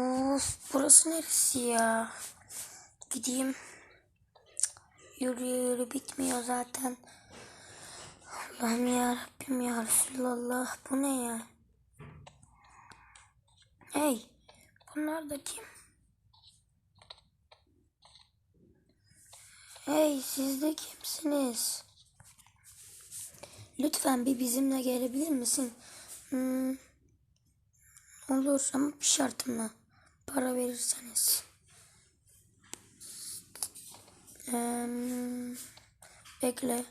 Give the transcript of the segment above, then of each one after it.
Of burası neresi ya? Gideyim. Yürü yürü bitmiyor zaten. Allah'ım ya Rabbim ya Resulallah. Bu ne ya? Hey bunlar da kim? Hey siz de kimsiniz? Lütfen bir bizimle gelebilir misin? Hmm, olur ama bir şartımla. Para verirseniz. Eee, bekle.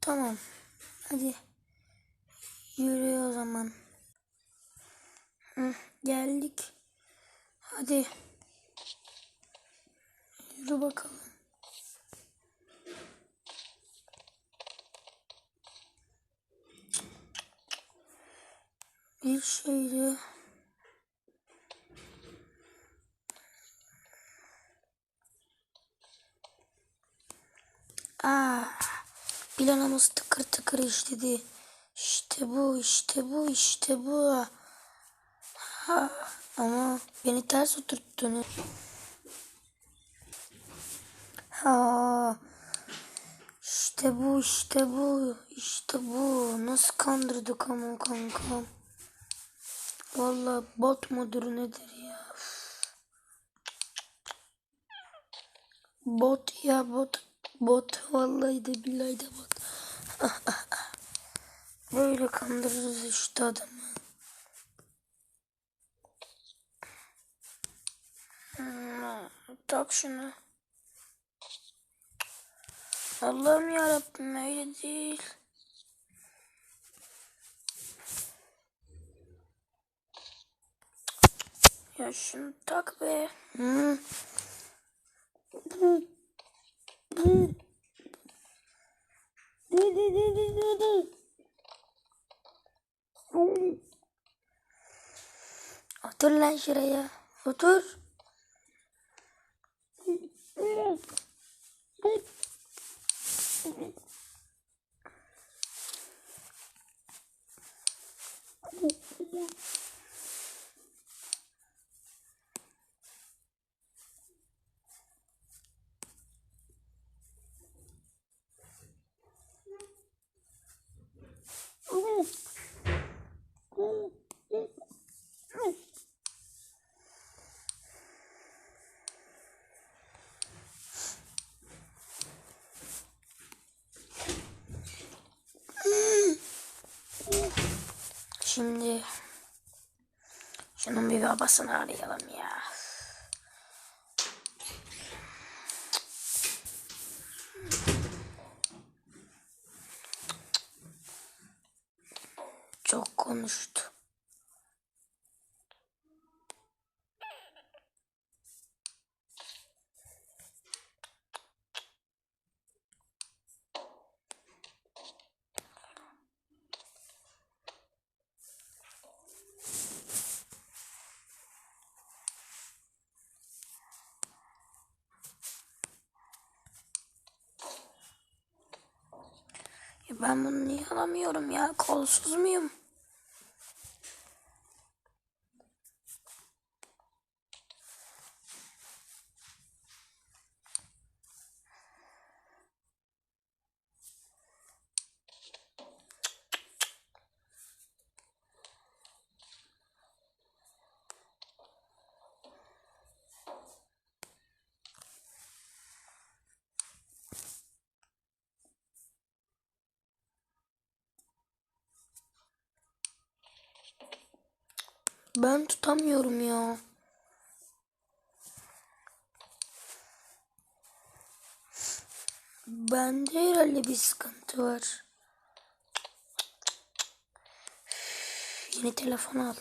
Tamam. Hadi. Yürü o zaman. Hı, geldik. Hadi. Yürü bakalım. Bir şeydi. Aa, planımız tıkır tıkır işledi. İşte bu, işte bu, işte bu. Ha, ama beni ters oturttun. Ha, işte bu, işte bu, işte bu. Nasıl kandırdık ama kankam. Vallahi bot mudur nedir ya? Bot ya bot. Bot vallahi de billahi de bot. Böyle kandırırız işte adamı. Hmm, tak şunu. Allah'ım yarabbim öyle değil. Ya şunu tak be. Hı. Otur lan şuraya. Otur. Şimdi şunun bir babasını arayalım ya. Çok konuştu. Ya alamıyorum ya? Kolsuz muyum? Ben tutamıyorum ya. Bende herhalde bir sıkıntı var. Yeni telefon al.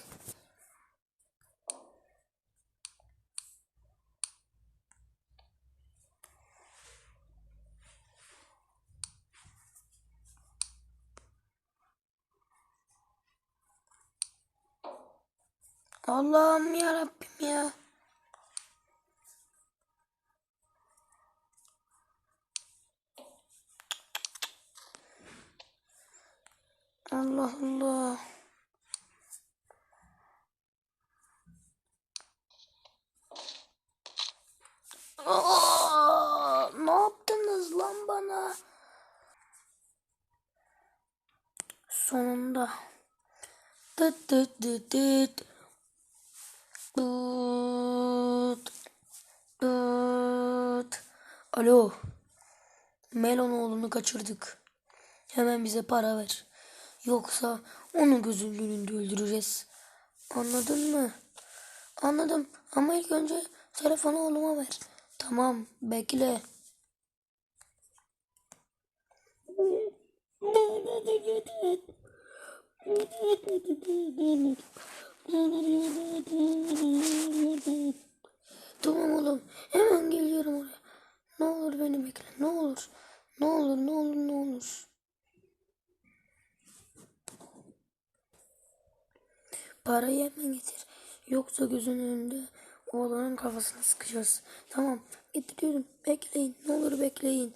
Allah'ım ya Rabbim ya. Allah Allah. Aa, ne yaptınız lan bana? Sonunda. Dıt dıt dıt dıt. Dıt. Dıt. Alo. Melon oğlunu kaçırdık. Hemen bize para ver. Yoksa onu önünde öldüreceğiz. Anladın mı? Anladım ama ilk önce telefonu oğluma ver. Tamam bekle. Tamam oğlum hemen geliyorum oraya. Ne olur beni bekle ne olur. Ne olur ne olur ne olur. Parayı hemen getir. Yoksa gözünün önünde oğlanın kafasına sıkacağız. Tamam getiriyorum. Bekleyin. Ne olur bekleyin.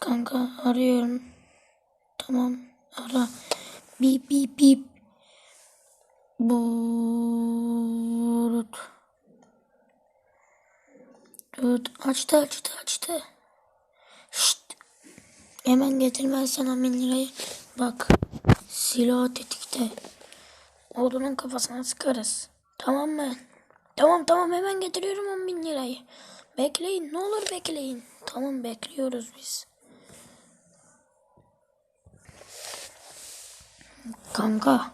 Kanka arıyorum. Tamam ara. Bip bip bip. Burut. Dur açtı açtı açtı. Şşt. Hemen getirmez sana bin lirayı. Bak silah tetikte. Oğlunun kafasına sıkarız. Tamam mı? Tamam tamam hemen getiriyorum 10 bin lirayı. Bekleyin ne olur bekleyin. Tamam bekliyoruz biz. Kanka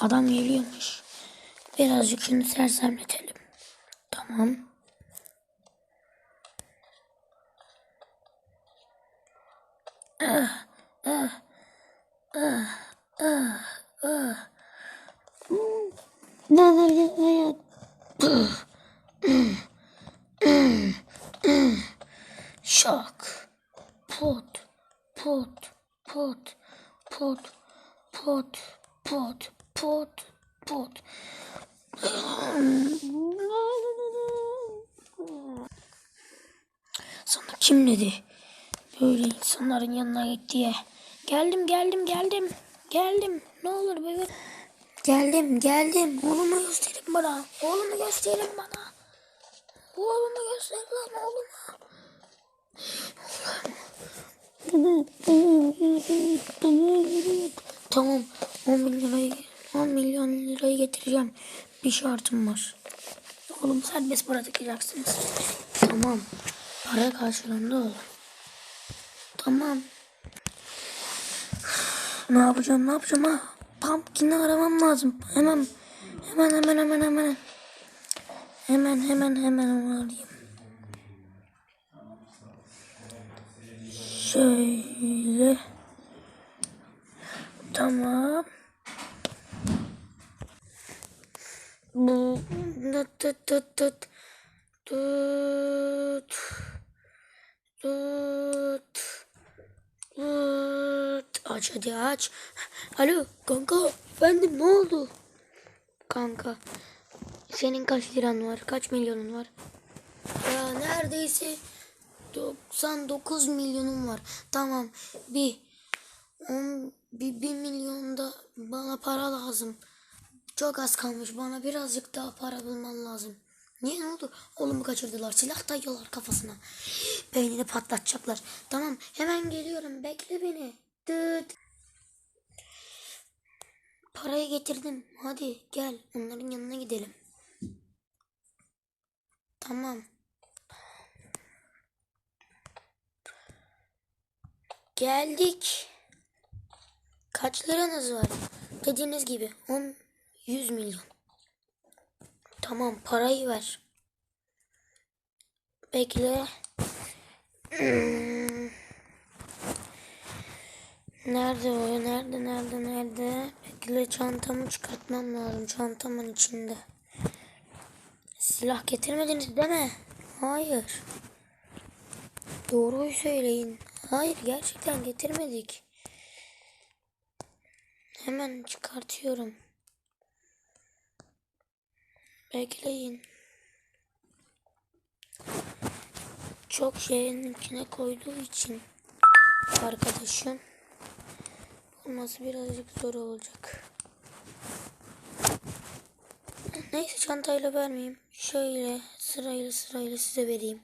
adam geliyormuş. Birazcık şunu sersemletelim. Tamam. Şak. Pot. Pot. Pot. Pot. Pot. Pot. Pot. Pot. Sana kim dedi? Böyle insanların yanına git diye. Geldim geldim geldim. Geldim. Ne olur bebe. Geldim geldim. Oğlumu gösterin bana. Oğlumu gösterin bana. Oğlumu göster lan oğlumu. Tamam 10 milyon lirayı 10 milyon lirayı getireceğim. Bir şartım var. Oğlum serbest bırakacaksınız. Tamam. Para karşılığında olur. Tamam. Ne yapacağım ne yapacağım ha? Pumpkin'i aramam lazım. Hemen hemen hemen hemen hemen. Hemen hemen hemen onu arayayım. Şöyle. Tamam. Bu tut tut tut tut tut tut tut aç hadi aç. Alo kanka efendim ne oldu? Kanka senin kaç liran var? Kaç milyonun var? Ya neredeyse 99 milyonum var. Tamam bir on, bir, bir milyon da bana para lazım. Çok az kalmış. Bana birazcık daha para bulman lazım. Niye ne oldu? Oğlumu kaçırdılar. Silah dayıyorlar kafasına. Beynini patlatacaklar. Tamam hemen geliyorum. Bekle beni. Dıt. Parayı getirdim. Hadi gel. Onların yanına gidelim. Tamam. Geldik. Kaç liranız var? Dediğiniz gibi 10 100 milyon. Tamam parayı ver. Bekle. Hmm. Nerede o? Nerede? Nerede? Nerede? Bekle çantamı çıkartmam lazım. Çantamın içinde. Silah getirmediniz mi? Hayır. Doğruyu söyleyin. Hayır gerçekten getirmedik. Hemen çıkartıyorum. Bekleyin. Çok şeyin içine koyduğu için arkadaşım olması birazcık zor olacak. Neyse çantayla vermeyeyim. Şöyle sırayla sırayla size vereyim.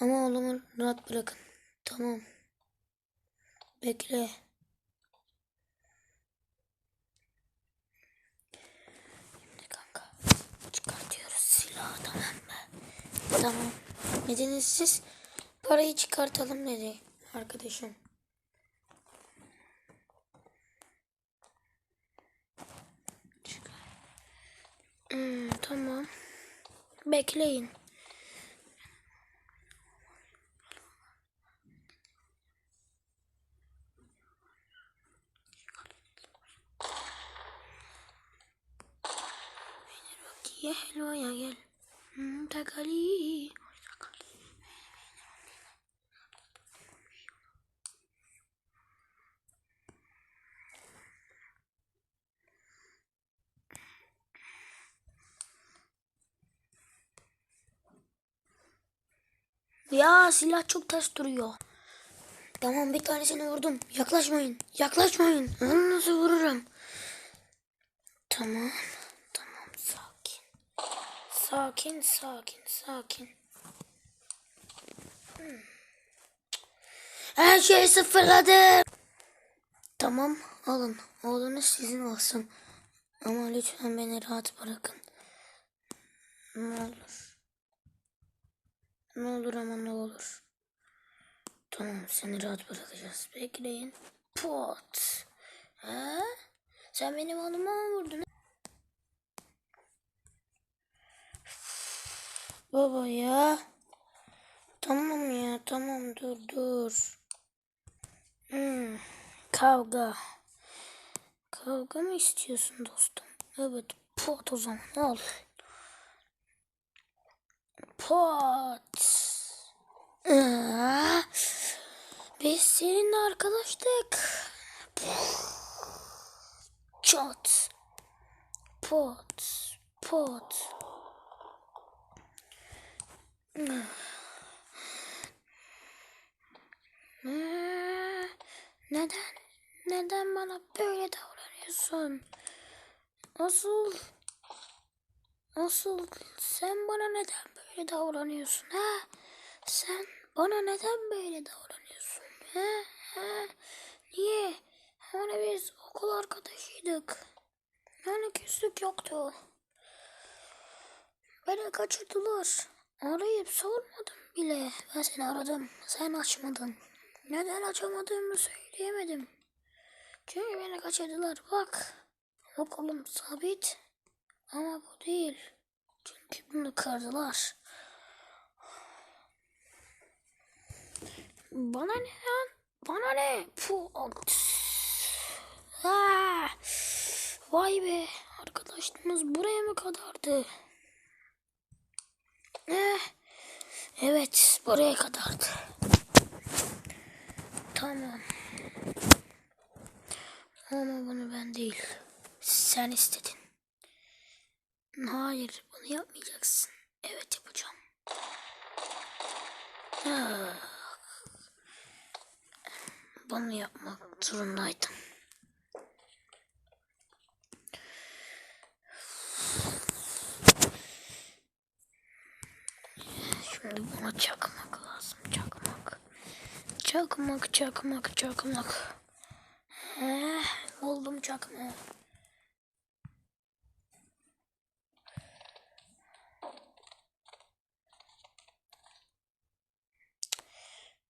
Ama oğlumu rahat bırakın. Tamam. Bekle. Şimdi kanka çıkartıyoruz silahı tamam mı? Tamam. Nedeniz siz parayı çıkartalım dedi arkadaşım. Hmm, tamam. Bekleyin. Ye helvaya gel. Hmm, takali. Ya silah çok ters duruyor. Tamam bir tanesini vurdum. Yaklaşmayın. Yaklaşmayın. Onu nasıl vururum? Tamam. Sakin sakin sakin. Hmm. Her şeyi sıfırladım. Tamam alın. Oğlunuz sizin olsun. Ama lütfen beni rahat bırakın. Ne olur. Ne olur ama ne olur. Tamam seni rahat bırakacağız. Bekleyin. Pot. Ha? Sen benim oğluma mı vurdun? Baba ya. Tamam ya tamam dur dur. Hmm, kavga. Kavga mı istiyorsun dostum? Evet pot o zaman al. Pot. Biz seninle arkadaştık. Çat. Pot. Pot. Neden? Neden bana böyle davranıyorsun? Asıl Asıl sen bana neden böyle davranıyorsun ha? Sen bana neden böyle davranıyorsun ha? ha? Niye? Hani biz okul arkadaşıydık. Yani küslük yoktu. Beni kaçırdılar. Arayıp sormadım bile. Ben seni aradım. Sen açmadın. Neden açamadığımı söyleyemedim. Çünkü beni kaçırdılar. Bak. Okulum sabit. Ama bu değil. Çünkü bunu kırdılar. Bana ne lan? Bana ne? Puh. Ah! Vay be. Arkadaşlığımız buraya mı kadardı? Evet buraya kadardı. Tamam. Ama bunu ben değil. Sen istedin. Hayır bunu yapmayacaksın. Evet yapacağım. Ah. Bunu yapmak zorundaydım. Şimdi buna çakmak lazım. Çakmak. Çakmak, çakmak, çakmak. Eh, buldum çakmağı.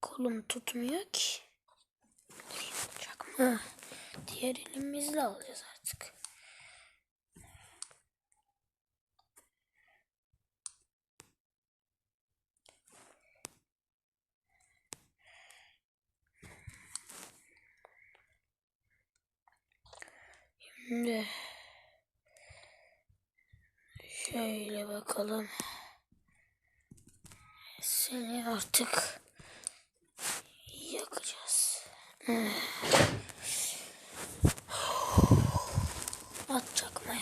Kolum tutmuyor ki. Çakma. Diğer elimizle alacağız artık. Şimdi şöyle bakalım. Seni artık yakacağız. At çakmaya.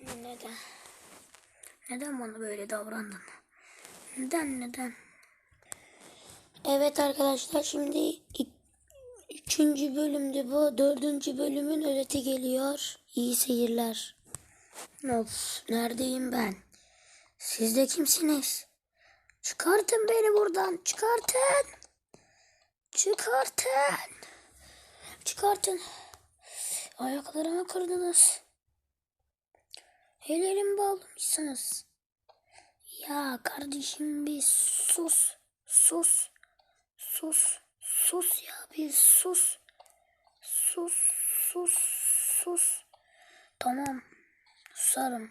Neden? Neden bana böyle davrandın? Neden neden? Evet arkadaşlar şimdi üçüncü bölümde bu. Dördüncü bölümün özeti geliyor. İyi seyirler. Of neredeyim ben? Siz de kimsiniz? Çıkartın beni buradan. Çıkartın. Çıkartın. Çıkartın. Ayaklarımı kırdınız. Ellerimi bağlamışsınız. Ya kardeşim bir sus. Sus. Sus. Sus ya bir sus. Sus. Sus. Sus. Tamam. Susarım.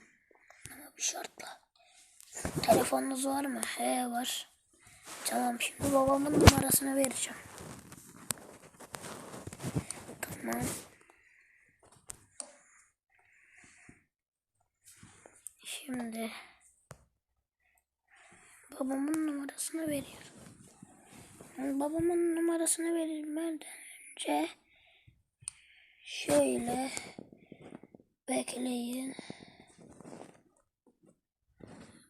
Ama bir şartla. Telefonunuz var mı? He var. Tamam şimdi babamın numarasını vereceğim. Tamam. Şimdi babamın numarasını veriyorum. Babamın numarasını verilmeden önce şöyle bekleyin.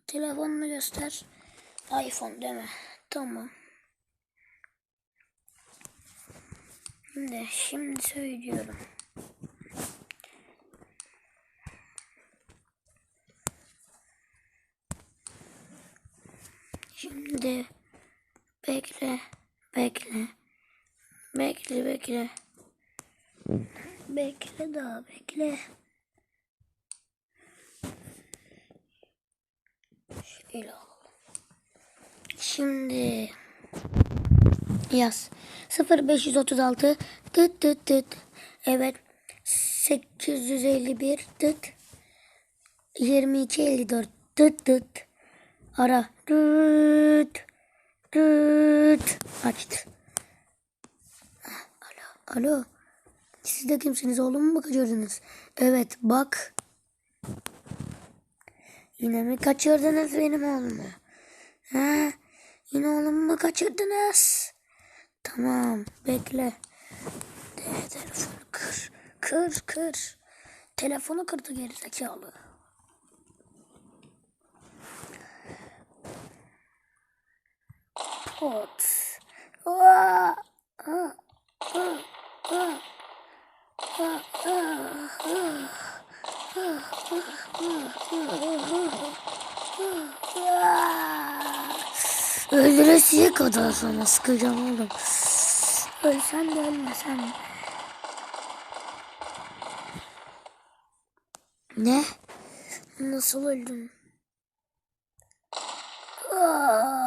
Telefonunu göster. iPhone değil mi? Tamam. Şimdi, şimdi söylüyorum. Şimdi bekle, bekle, bekle, bekle. Bekle daha bekle. Şöyle. Şimdi yaz. 0536 tıt tıt tıt. Evet. 851 tıt. 2254 tıt tıt. Ara. Tıt. Tıt. Açtı. Ah, Alo. Alo. Siz de kimsiniz? Oğlumu mu kaçırdınız? Evet bak. Yine mi kaçırdınız benim oğlumu? Ha? Yine oğlumu mu kaçırdınız? Tamam bekle. De, telefonu kır. Kır kır. Telefonu kırdı gerizekalı. Aa. Öldüresiye kadar sonra sıkacağım oğlum. Ölsen de ölmesen de. Ne? Nasıl öldün? Aa!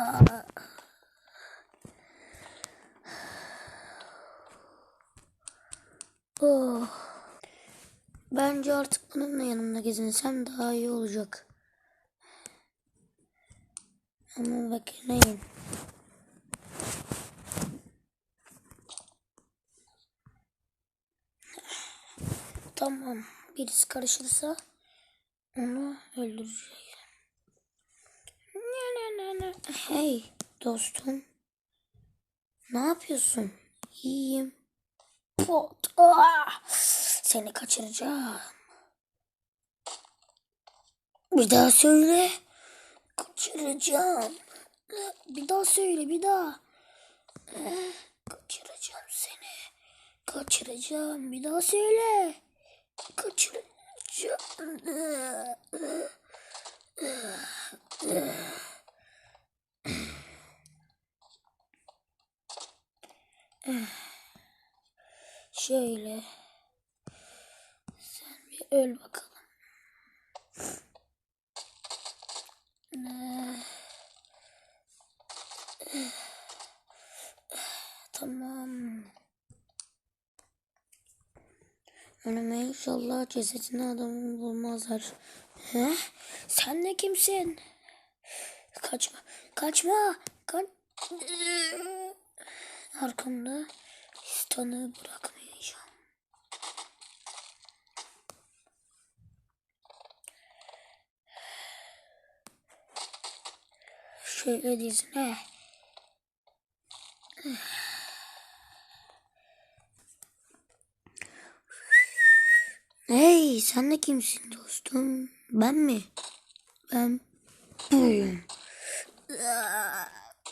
Artık bununla yanımda gezinsem daha iyi olacak. Ama bekleyin. Tamam. Birisi karışırsa onu ne. Hey dostum. Ne yapıyorsun? İyiyim. Pot. Ah! Seni kaçıracağım. Bir daha söyle. Kaçıracağım. Bir daha söyle bir daha. Kaçıracağım seni. Kaçıracağım. Bir daha söyle. Kaçıracağım. Şöyle. Sen bir öl bakalım. Ne? Tamam. Önüme inşallah cesedini adamı bulmazlar. He? Sen de kimsin? Kaçma. Kaçma. Kaç. Arkamda tanığı bırakmayacağım. Şöyle dizine. Hey sen de kimsin dostum? Ben mi? Ben buyum.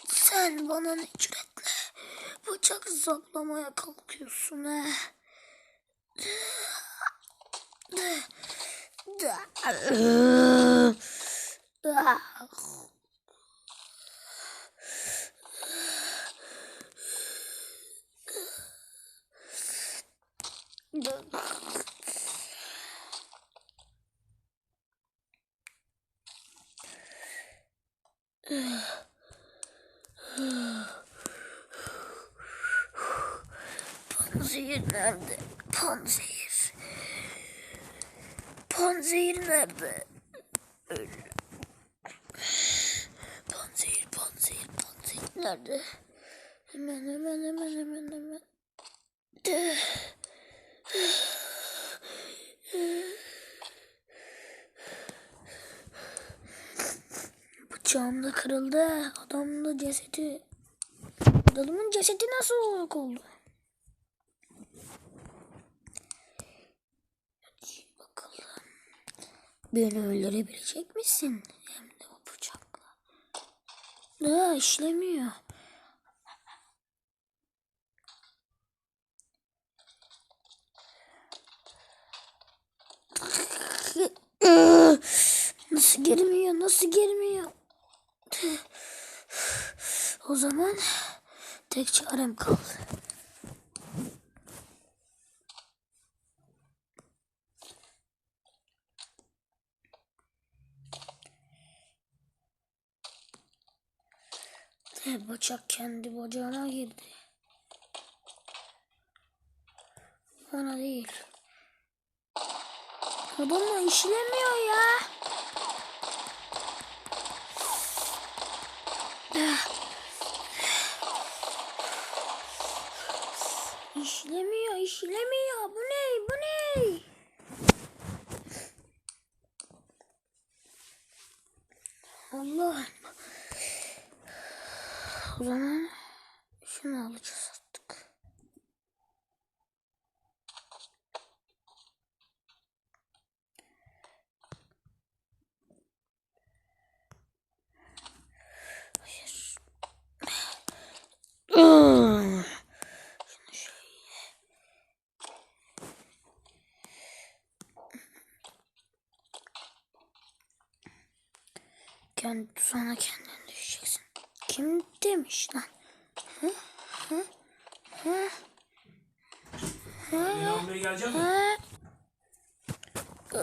Sen bana ne cüretle alçak zaplamaya kalkıyorsun he? Panzehir nerede? Panzehir. Panzehir nerede? Öyle. Panzehir, panzehir, panzehir nerede? Hemen, hemen, hemen, hemen, hemen. De. Bıçağım da kırıldı. Adamın da cesedi. Adamın cesedi nasıl yok oldu? Hadi bakalım. Beni öldürebilecek misin? Hem de o bıçakla. Daha işlemiyor. Nasıl girmiyor? Nasıl girmiyor? O zaman tek çarem kaldı. E, bıçak kendi bacağına girdi. Bana değil. Adamla işlemiyor ya. İşlemiyor, işlemiyor. Bu ne? Bu ne? Allah. O zaman şunu alacağız artık. Hayır. Şunu şöyle. Kendi tuzağına kendin düşeceksin. Kim demiş lan? Milan Bey gelecek mi? Ee,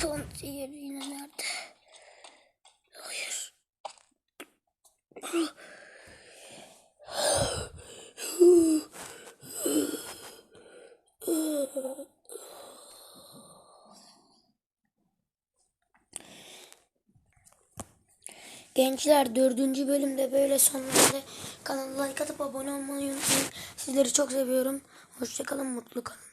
Pansiyer yine nerede? Hayır. Gençler dördüncü bölümde böyle sonlandı. Kanala like atıp abone olmayı unutmayın. Sizleri çok seviyorum. Hoşçakalın, mutlu kalın.